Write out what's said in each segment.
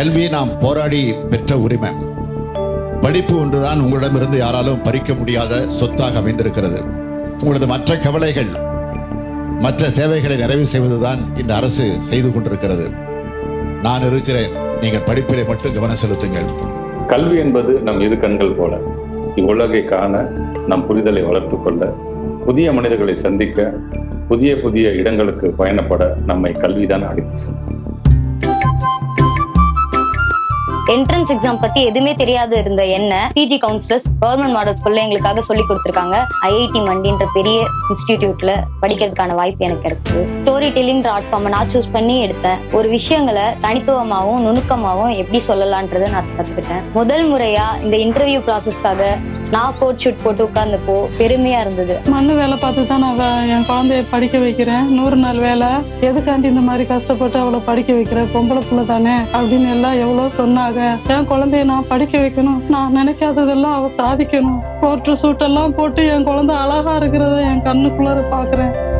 கல்வி நாம் போராடி பெற்ற உரிமை. படிப்பு ஒன்றுதான் உங்களிடமிருந்து யாராலும் பறிக்க முடியாத சொத்தாக அமைந்திருக்கிறது. உங்களது மற்ற கவலைகள் மற்ற தேவைகளை நிறைவு செய்வதுதான் இந்த அரசு செய்து கொண்டிருக்கிறது. நான் இருக்கிறேன். நீங்கள் படிப்பிலே மட்டும் கவனம் செலுத்துங்கள். கல்வி என்பது நம் இரு கண்கள் போல. இவ்வுலகை காண நம் புரிதலை வளர்த்துக்கொள்ள புதிய மனிதர்களை சந்திக்க புதிய புதிய இடங்களுக்கு பயணப்பட நம்மை கல்விதான் அழைத்து செல்லும். என்ட்ரன்ஸ் எக்ஸாம் பத்தி எதுவுமே தெரியாது இருந்த என்ன பிஜி கவுன்சிலர்ஸ் கவர்மெண்ட் மாடல் ஸ்கூல்ல எங்களுக்காக சொல்லி கொடுத்துருக்காங்க. ஐஐடி மண்டின்ற பெரிய இன்ஸ்டிடியூட்ல படிக்கிறதுக்கான வாய்ப்பு எனக்கு இருக்குது ஸ்டோரி டெல்லிங் ஆர்ட்ஃபார்ம் நான் சூஸ் பண்ணி எடுத்தேன். ஒரு விஷயங்களை தனித்துவமாகவும் நுணுக்கமாகவும் எப்படி சொல்லலான்றதை நான் கத்துக்கிட்டேன். முதல் முறையா இந்த இன்டர்வியூ ப்ராசஸ்க்காக நான் கோட் ஷூட் போட்டு உட்கார்ந்தப்போ பெருமையா இருந்தது. மண்ணு வேலை பார்த்து தான் நான் என் குழந்தைய படிக்க வைக்கிறேன். நூறு நாள் வேலை. எதுக்காண்டி இந்த மாதிரி கஷ்டப்பட்டு அவளை படிக்க வைக்கிறேன் பொம்பளை புள்ள தானே? அப்படின்னு எல்லாம் எவ்வளோ சொன்னாங்க. என் குழந்தைய நான் படிக்க வைக்கணும். நான் நினைக்காததெல்லாம் அவள் சாதிக்கணும். போட்டு சூட்டெல்லாம் போட்டு என் குழந்தை அழகா இருக்கிறத என் கண்ணுக்குள்ளார பார்க்குறேன்.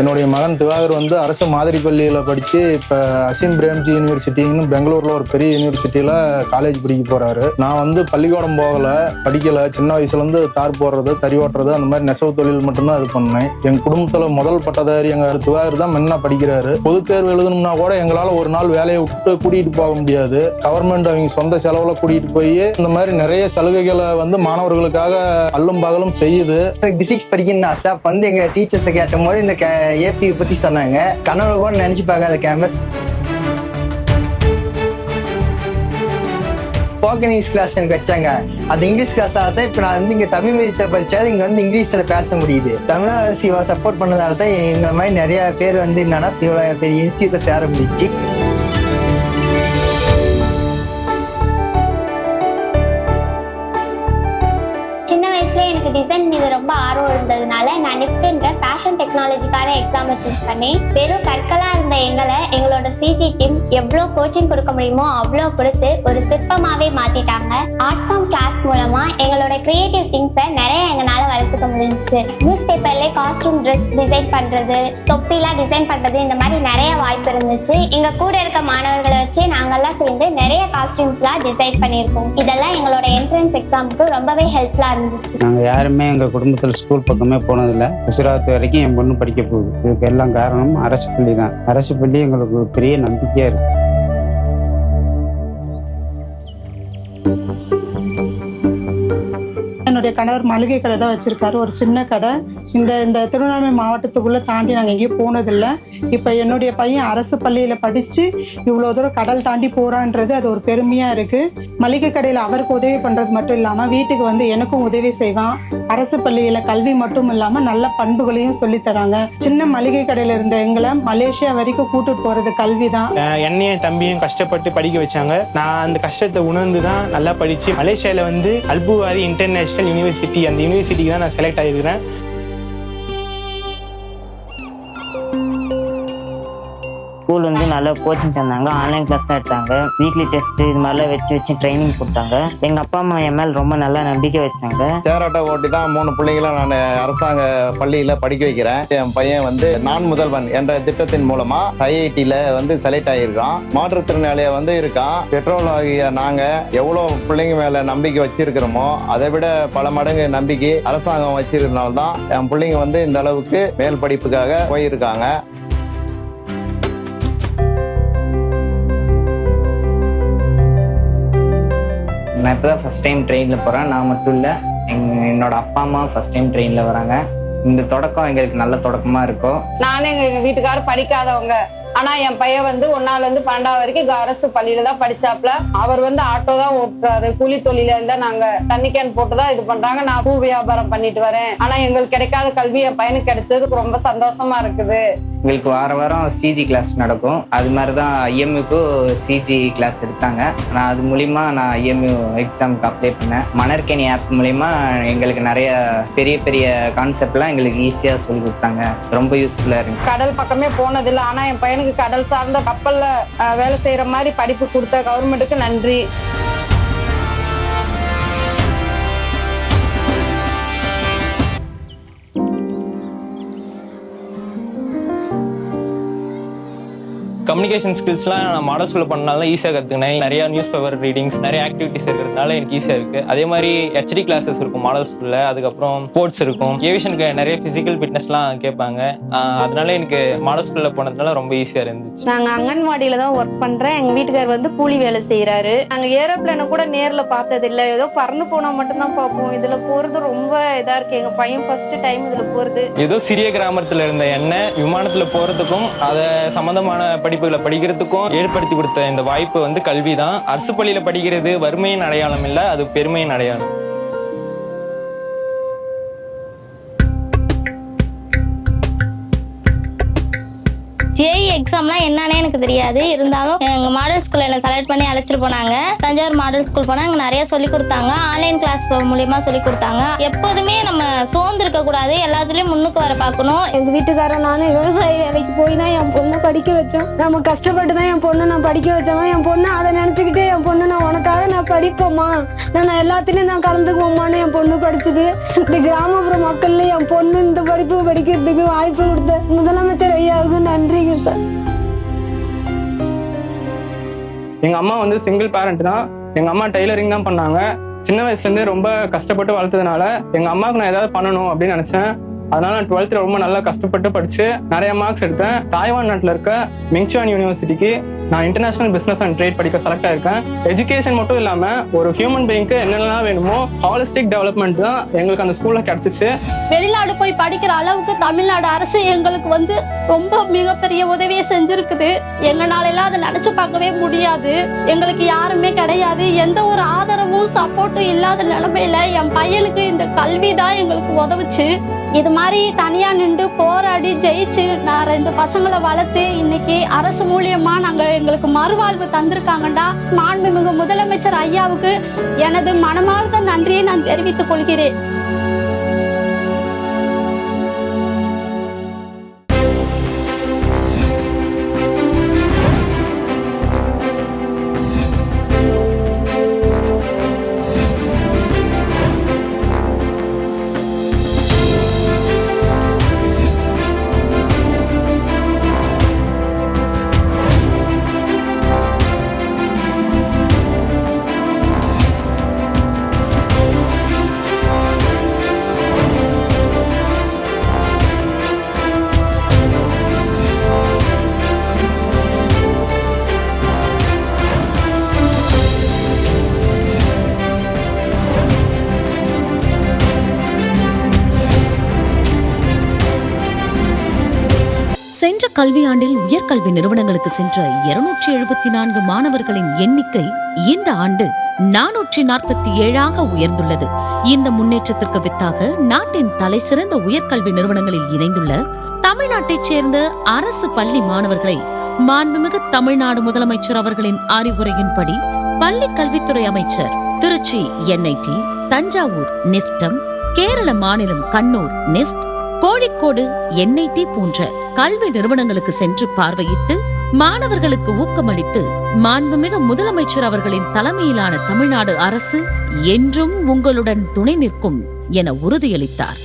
என்னுடைய மகன் திவாகர் வந்து அரசு மாதிரி பள்ளியில் படித்து இப்போ அசீம் பிரேம்ஜி யூனிவர்சிட்டின்னு பெங்களூரில் ஒரு பெரிய யூனிவர்சிட்டியில் காலேஜ் படிக்க போகிறாரு நான் வந்து பள்ளிக்கூடம் போகலை படிக்கலை. சின்ன வயசுலேருந்து தார் போடுறது தறி ஓட்டுறது அந்த மாதிரி நெசவு தொழில் மட்டும்தான் இது பண்ணேன். எங்கள் குடும்பத்தில் முதல் பட்டதாரி எங்கள் திவாகர் தான் மென்னா படிக்கிறாரு. பொது தேர்வு எழுதணும்னா கூட எங்களால் ஒரு நாள் வேலையை விட்டு கூட்டிகிட்டு போக முடியாது. கவர்மெண்ட் அவங்க சொந்த செலவில் கூட்டிகிட்டு போய் இந்த மாதிரி நிறைய சலுகைகளை வந்து மாணவர்களுக்காக அல்லும் பகலும் செய்யுது. எனக்கு பிசிக்ஸ் படிக்கணும்னு ஆசை. அப்போ வந்து எங்கள் டீச்சர்ஸை கேட்டும் போது இந்த ஏபி பத்தி சொன்னாங்க. கனவு கூட நினைச்சு பார்க்காத கேம்பஸ் ஸ்போக்கன் இங்கிலீஷ் கிளாஸ் எனக்கு வச்சாங்க. அந்த இங்கிலீஷ் கிளாஸ் தான் இப்போ நான் வந்து இங்கே தமிழ் மீடியத்தில் படித்தா இங்கே வந்து இங்கிலீஷில் பேச முடியுது. தமிழ்நாடு அரசு இவ்வளோ சப்போர்ட் பண்ணதால தான் எங்களை மாதிரி நிறைய பேர் வந்து என்னன்னா இவ்வளோ பெரிய இன்ஸ்டியூட்டை சேர முடிச்சு சின்ன வயசுல எனக்கு டிசைன் மீது ரொம்ப ஆர்வம் இருந்ததுனால நான் ஃபேஷன் டெக்னாலஜிக்கான எக்ஸாமை சூஸ் பண்ணி வெறும் கற்களாக இருந்த எங்களை எங்களோட சிஜி டீம் எவ்வளோ கோச்சிங் கொடுக்க முடியுமோ அவ்வளோ கொடுத்து ஒரு சிற்பமாகவே மாற்றிட்டாங்க ஆர்ட் ஃபார்ம் கிளாஸ் மூலமாக எங்களோட கிரியேட்டிவ் திங்ஸை நிறைய எங்களால் வளர்த்துக்க முடிஞ்சுச்சு. நியூஸ் பேப்பர்ல காஸ்டியூம் ட்ரெஸ் டிசைன் பண்ணுறது தொப்பிலாம் டிசைன் பண்ணுறது இந்த மாதிரி நிறைய வாய்ப்பு இருந்துச்சு. எங்கள் கூட இருக்க மாணவர்களை வச்சு நாங்கள்லாம் சேர்ந்து நிறைய காஸ்டியூம்ஸ்லாம் டிசைன் பண்ணியிருக்கோம். இதெல்லாம் எங்களோட என்ட்ரன்ஸ் எக்ஸாமுக்கு ரொம்பவே ஹெல்ப்ஃபுல்லாக இருந்துச்சு. நாங்கள் யாருமே எங்கள் குடும்பத்தில் ஸ்கூல் பக்கமே போனதில்லை. குசராத் வரைக்கும் என் பொண்ணு படிக்க போகுது. இதுக்கு எல்லாம் காரணம் அரசு பள்ளி தான். அரசு பள்ளி எங்களுக்கு பெரிய நம்பிக்கையாக இருக்கு. என்னுடைய கணவர் மளிகை கடை தான் வச்சிருக்காரு. ஒரு சின்ன கடை. இந்த இந்த திருவண்ணாமலை மாவட்டத்துக்குள்ள தாண்டி நாங்கள் எங்கேயும் போனதில்லை. இப்போ என்னுடைய பையன் அரசு பள்ளியில் படித்து இவ்வளோ தூரம் கடல் தாண்டி போகிறான்றது அது ஒரு பெருமையாக இருக்குது மளிகை கடையில் அவருக்கு உதவி பண்ணுறது மட்டும் இல்லாமல் வீட்டுக்கு வந்து எனக்கும் உதவி செய்வான். அரசு பள்ளியில் கல்வி மட்டும் இல்லாமல் நல்ல பண்புகளையும் சொல்லித் தராங்க. சின்ன மளிகை கடையில் இருந்த எங்களை மலேசியா வரைக்கும் கூட்டிட்டு போகிறது கல்வி தான் என்னையும் தம்பியும் கஷ்டப்பட்டு படிக்க வச்சாங்க. நான் அந்த கஷ்டத்தை உணர்ந்து தான் நல்லா படித்து மலேசியாவில் வந்து அல்புவாரி இன்டர்நேஷ்னல் யூனிவர்சிட்டி அந்த யூனிவர்சிட்டிக்கு தான் நான் செலக்ட் ஆகியிருக்கிறேன் நல்லா கோச்சிங் தந்தாங்க. ஆன்லைன் கிளாஸ் தான் எடுத்தாங்க. வீக்லி டெஸ்ட் இது மாதிரிலாம் வச்சு வச்சு ட்ரைனிங் கொடுத்தாங்க. எங்கள் அப்பா அம்மா என் மேல் ரொம்ப நல்லா நம்பிக்கை வச்சாங்க. சேராட்டை ஓட்டி தான் மூணு பிள்ளைங்களும் நான் அரசாங்க பள்ளியில் படிக்க வைக்கிறேன். என் பையன் வந்து நான் முதல்வன் என்ற திட்டத்தின் மூலமா ஐஐடியில் வந்து செலக்ட் ஆகியிருக்கான். மாற்றுத்திறனாளியா வந்து இருக்கான். பெட்ரோல் ஆகிய நாங்கள் எவ்வளோ பிள்ளைங்க மேலே நம்பிக்கை வச்சிருக்கிறோமோ அதை விட பல மடங்கு நம்பிக்கை அரசாங்கம் வச்சிருந்தனால்தான் என் பிள்ளைங்க வந்து இந்த அளவுக்கு மேல் படிப்புக்காக போயிருக்காங்க. நான் இப்போ தான் ஃபஸ்ட் டைம் ட்ரெயினில் போகிறேன் நான் மட்டும் இல்லை எங் என்னோட அப்பா அம்மா ஃபஸ்ட் டைம் ட்ரெயினில் வராங்க. இந்த தொடக்கம் எங்களுக்கு நல்ல தொடக்கமாக இருக்கும். நானும் எங்கள் எங்கள் வீட்டுக்காரர் படிக்காதவங்க. ஆனால் என் பையன் வந்து ஒன்னால பன்னெண்டாவது வரைக்கும் அரசு பள்ளியில தான் படிச்சாப்ல. அவர் வந்து ஆட்டோ தான் ஓட்டுறாரு. கூலி தொழில இருந்தால் நாங்கள் தண்ணி கேன் போட்டு தான் இது பண்ணுறாங்க நான் பூ வியாபாரம் பண்ணிட்டு வரேன். ஆனால் எங்களுக்கு கிடைக்காத கல்வி என் பையனுக்கு கிடைச்சதுக்கு ரொம்ப சந்தோஷமா இருக்குது. எங்களுக்கு வார வாரம் சிஜி கிளாஸ் நடக்கும். அது மாதிரி தான் ஐஎம்யூக்கும் சிஜி கிளாஸ் எடுத்தாங்க. நான் அது மூலிமா நான் ஐஎம்யூ எக்ஸாமுக்கு அப்ளை பண்ணேன். மணற்கனி ஆப் மூலிமா எங்களுக்கு நிறைய பெரிய பெரிய கான்செப்ட்லாம் எங்களுக்கு ஈஸியாக சொல்லி கொடுத்தாங்க. ரொம்ப யூஸ்ஃபுல்லாக இருந்துச்சு. கடல் பக்கமே போனதில்லை. ஆனால் என் பையனுக்கு கடல் சார்ந்த கப்பலில் வேலை செய்கிற மாதிரி படிப்பு கொடுத்த கவர்மெண்ட்டுக்கு நன்றி. கம்யூனிகேஷன் ஸ்கில்ஸ்லாம் நான் மாடல் ஸ்கூலில் பண்ணனால ஈஸியாக கற்றுக்கினேன் நிறைய நியூஸ் பேப்பர் ரீடிங்ஸ் நிறைய ஆக்டிவிட்டிஸ் இருக்கிறதுனால எனக்கு ஈஸியாக இருக்குது அதே மாதிரி ஹெச்டி கிளாஸஸ் இருக்கும் மாடல் ஸ்கூலில் அதுக்கப்புறம் ஸ்போர்ட்ஸ் இருக்கும். ஏவியேஷனுக்கு நிறைய ஃபிசிக்கல் ஃபிட்னஸ்லாம் கேட்பாங்க. அதனால எனக்கு மாடல் ஸ்கூலில் போனதுனால ரொம்ப ஈஸியாக இருந்துச்சு. நாங்க அங்கன்வாடியில தான் ஒர்க் பண்றேன். எங்க வீட்டுக்கார் வந்து கூலி வேலை செய்யறாரு நாங்க ஏரோப்ளேனை கூட நேர்ல பார்த்தது இல்ல ஏதோ பறந்து போனா மட்டும்தான் பார்ப்போம். இதுல போறது ரொம்ப இதா இருக்கு. எங்க பையன் ஃபர்ஸ்ட் டைம் இதுல போறது. ஏதோ சிறிய கிராமத்தில் இருந்த என்ன விமானத்தில் போகிறதுக்கும் அதை சம்மந்தமான படிப்புகளை படிக்கிறதுக்கும் ஏற்படுத்தி கொடுத்த இந்த வாய்ப்பு வந்து கல்வி தான் அரசு பள்ளியில் படிக்கிறது வறுமையின் அடையாளம் இல்லை அது பெருமையின் அடையாளம். எக்ஸாம்லாம் என்னன்னே எனக்கு தெரியாது. இருந்தாலும் எங்க மாடல் ஸ்கூல்ல என்ன செலக்ட் பண்ணி அழைச்சிட்டு போனாங்க. தஞ்சாவூர் மாடல் ஸ்கூல் போனா அங்க நிறைய சொல்லி கொடுத்தாங்க. ஆன்லைன் கிளாஸ் மூலியமா சொல்லி கொடுத்தாங்க. எப்போதுமே நம்ம சோர்ந்து இருக்க கூடாது. எல்லாத்துலயும் முன்னுக்கு வர பார்க்கணும். எங்க வீட்டுக்காரன் நானும் விவசாய வேலைக்கு போய் தான் என் பொண்ணை படிக்க வச்சோம். நம்ம கஷ்டப்பட்டு தான் என் பொண்ணை நான் படிக்க வச்சோம் என் பொண்ணு அதை நினைச்சுக்கிட்டு என் பொண்ணு நான் உனக்காக நான் படிப்போம்மா நான் எல்லாத்துலயும் நான் கலந்துக்குவோம்மான்னு என் பொண்ணு படிச்சது. இந்த கிராமப்புற மக்கள்ல என் பொண்ணு இந்த படிப்பு படிக்கிறதுக்கு வாய்ப்பு கொடுத்த முதலமைச்சர் ஐயாவுக்கு நன்றிங்க சார். எங்க அம்மா வந்து சிங்கிள் பேரண்ட் தான். எங்க அம்மா டெய்லரிங் தான் பண்ணாங்க. சின்ன வயசுல இருந்தே ரொம்ப கஷ்டப்பட்டு வளர்த்ததுனால எங்க அம்மாவுக்கு நான் ஏதாவது பண்ணணும் அப்படின்னு நினைச்சேன். அதனால நான் டுவெல்த்ல ரொம்ப நல்லா கஷ்டப்பட்டு படிச்சு நிறைய மார்க்ஸ் எடுத்தேன். தாய்வான் நாட்டில் இருக்க மிங்சான் யூனிவர்சிட்டிக்கு நான் இன்டர்நேஷனல் பிசினஸ் அண்ட் ட்ரேட் படிக்க செலக்ட் ஆயிருக்கேன். எஜுகேஷன் மட்டும் இல்லாம ஒரு ஹியூமன் பீயிங்க்கு என்னெல்லாம் வேணுமோ ஹாலிஸ்டிக் டெவலப்மெண்ட் தான் எங்களுக்கு அந்த ஸ்கூல்ல கிடைச்சிச்சு. வெளிநாடு போய் படிக்கிற அளவுக்கு தமிழ்நாடு அரசு எங்களுக்கு வந்து ரொம்ப மிகப்பெரிய உதவியை செஞ்சிருக்குது. எங்களால எல்லாம் அதை நினைச்சு பார்க்கவே முடியாது. எங்களுக்கு யாருமே கிடையாது. எந்த ஒரு ஆதரவும் சப்போர்ட்டும் இல்லாத நிலமையில என் பையனுக்கு இந்த கல்வி தான் எங்களுக்கு உதவுச்சு. இது மாதிரி தனியா நின்று போராடி ஜெயிச்சு நான் ரெண்டு பசங்களை வளர்த்து இன்னைக்கு அரசு மூலியமா நாங்க எங்களுக்கு மறுவாழ்வு தந்திருக்காங்கடா. மாண்புமிகு முதலமைச்சர் ஐயாவுக்கு எனது மனமார்ந்த நன்றியை நான் தெரிவித்துக் கொள்கிறேன். சென்ற கல்வியாண்டில் உயர்கல்வி நிறுவனங்களுக்கு சென்ற இருநூற்றி எழுபத்தி நான்கு மாணவர்களின் எண்ணிக்கை இந்த ஆண்டு நானூற்றி நாற்பத்தி ஏழாக உயர்ந்துள்ளது. இந்த முன்னேற்றத்திற்கு வித்தாக நாட்டின் தலைசிறந்த உயர்கல்வி நிறுவனங்களில் இணைந்துள்ள தமிழ்நாட்டைச் சேர்ந்த அரசு பள்ளி மாணவர்களை மாண்புமிகு தமிழ்நாடு முதலமைச்சர் அவர்களின் அறிவுரையின்படி பள்ளி கல்வித்துறை அமைச்சர் திருச்சி என்ஐடி தஞ்சாவூர் நிப்டம் கேரள மாநிலம் கண்ணூர் நிப்ட் கோழிக்கோடு என்ஐடி போன்ற கல்வி நிறுவனங்களுக்கு சென்று பார்வையிட்டு மாணவர்களுக்கு ஊக்கமளித்து மாண்புமிகு முதலமைச்சர் அவர்களின் தலைமையிலான தமிழ்நாடு அரசு என்றும் உங்களுடன் துணை நிற்கும் என உறுதியளித்தார்.